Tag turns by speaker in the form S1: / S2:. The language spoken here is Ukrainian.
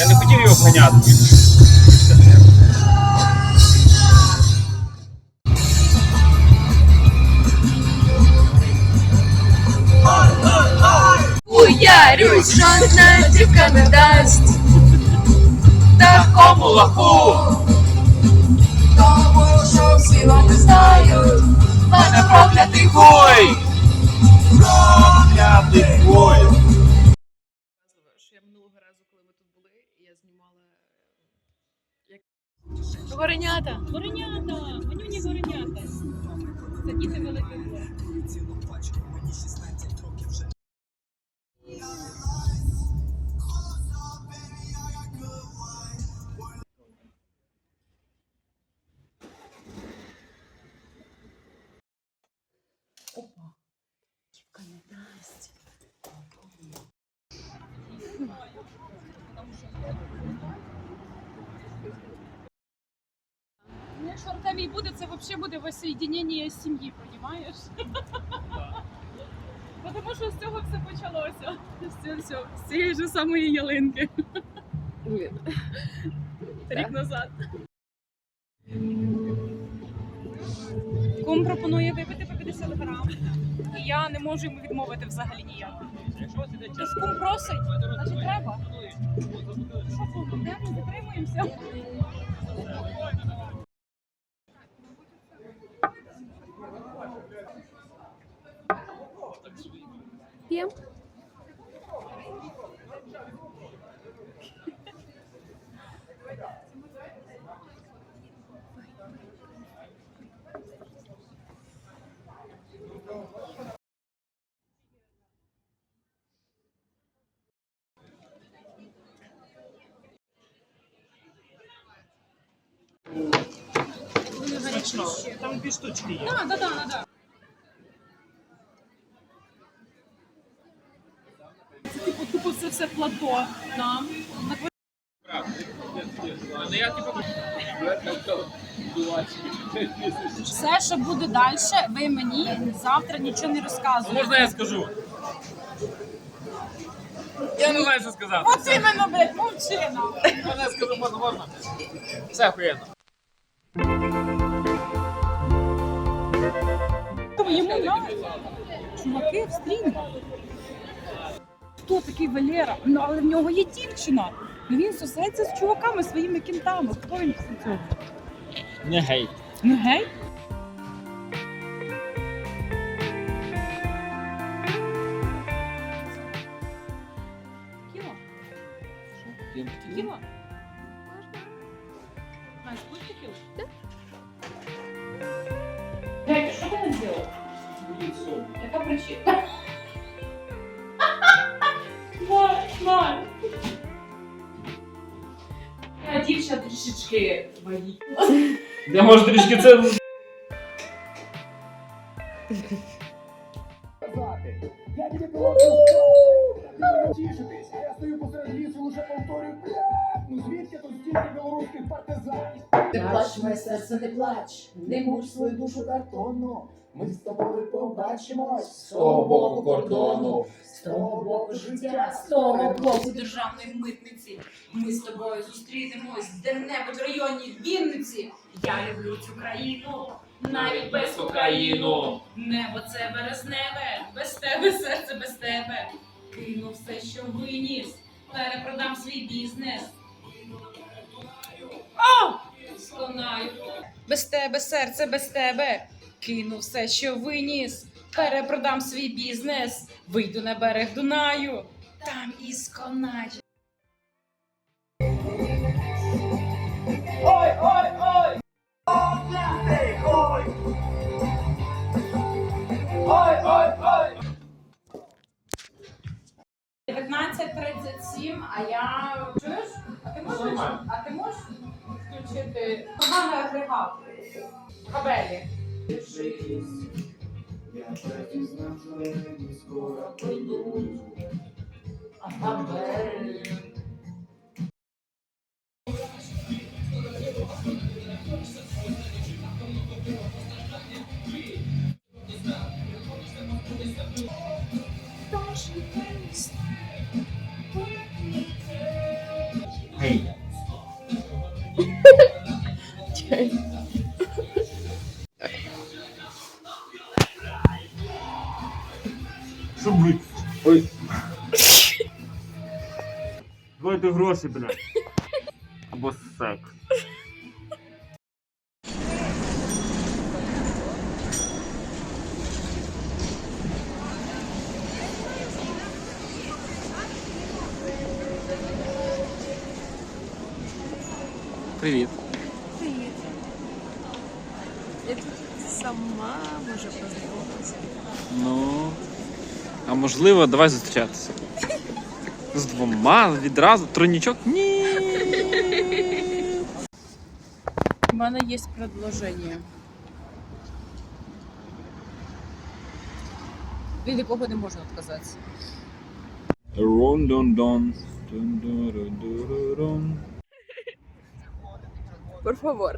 S1: Я не хотів його ганяти.
S2: Уярюсь, жодна дівка не дасть такому лаху.
S3: Я знімала як горенята.
S4: Горенята, манюні горенята. Це діти великих гор. Ну, Якщо Артемій буде, це взагалі буде воссоєдінення сім'ї, розумієш? Бо Тому що з цього все почалося. З цього всього, з цієї ж самої ялинки. Рік назад. Кум пропонує випити по 50 грам. І я не можу йому відмовити взагалі ніяк. Тож кум просить, значить треба. Ми затримуємося?
S2: П'єм.
S1: Там дві штучки є.
S4: Да, да, да, да. Це типу тупо це все плато нам. Все, що буде далі, ви мені завтра нічого не розказуєте.
S1: можна я скажу? Я не знаю, що сказати.
S4: От іменно, блядь, мовчина.
S1: Можна я скажу, можна, можна. Все охуєнно.
S4: Йому на чуваки в стрімі. Хто такий Валера? Ну, але в нього є дівчина. Ну він сосеться з чуваками, своїми кінтами. Хто він після цього?
S1: Не гей.
S4: Ну гей? Текіла? Текіла? Яка причина? Я дівчина трішечки вагітна.
S1: Я можу трішки це.
S5: Я тебе стою посеред лісу, лише повторюю, ну звідки тут стільки білоруських партизанів?
S6: Не плач, моє серце, не плач, не муч свою душу картонну. Ми з тобою побачимось з того боку кордону, з того боку життя, з того боку державної митниці. Ми з тобою зустрінемось де-небудь в районі Вінниці. Я люблю цю країну, навіть без Україну. Небо це березневе, без тебе серце без тебе. Кину все, що виніс, перепродам свій бізнес. О! Сконаю. Без тебе, серце, без тебе. Кину все, що виніс. Перепродам свій бізнес. Вийду на берег Дунаю. Там і сконаю.
S5: Ой, ой, ой! Ой! Ой, ой, ой!
S4: 19.37, а я чуєш? А ти можеш? А ти можеш включити поганий агрегат? Кабелі.
S5: Держись, я так и знал, что я не скоро пойду.
S6: А
S1: Берлин. Hey. okay. Давайте гроші, блядь. Або секс. Привіт.
S3: Я тут сама може познайомитися.
S1: Ну. А можливо, давай зустрічатися. З двома відразу. Тройнічок? Ні.
S7: У мене є предложення. Від якого не можна відказатися.
S1: Рон дон дон. Дон.
S3: Por favor.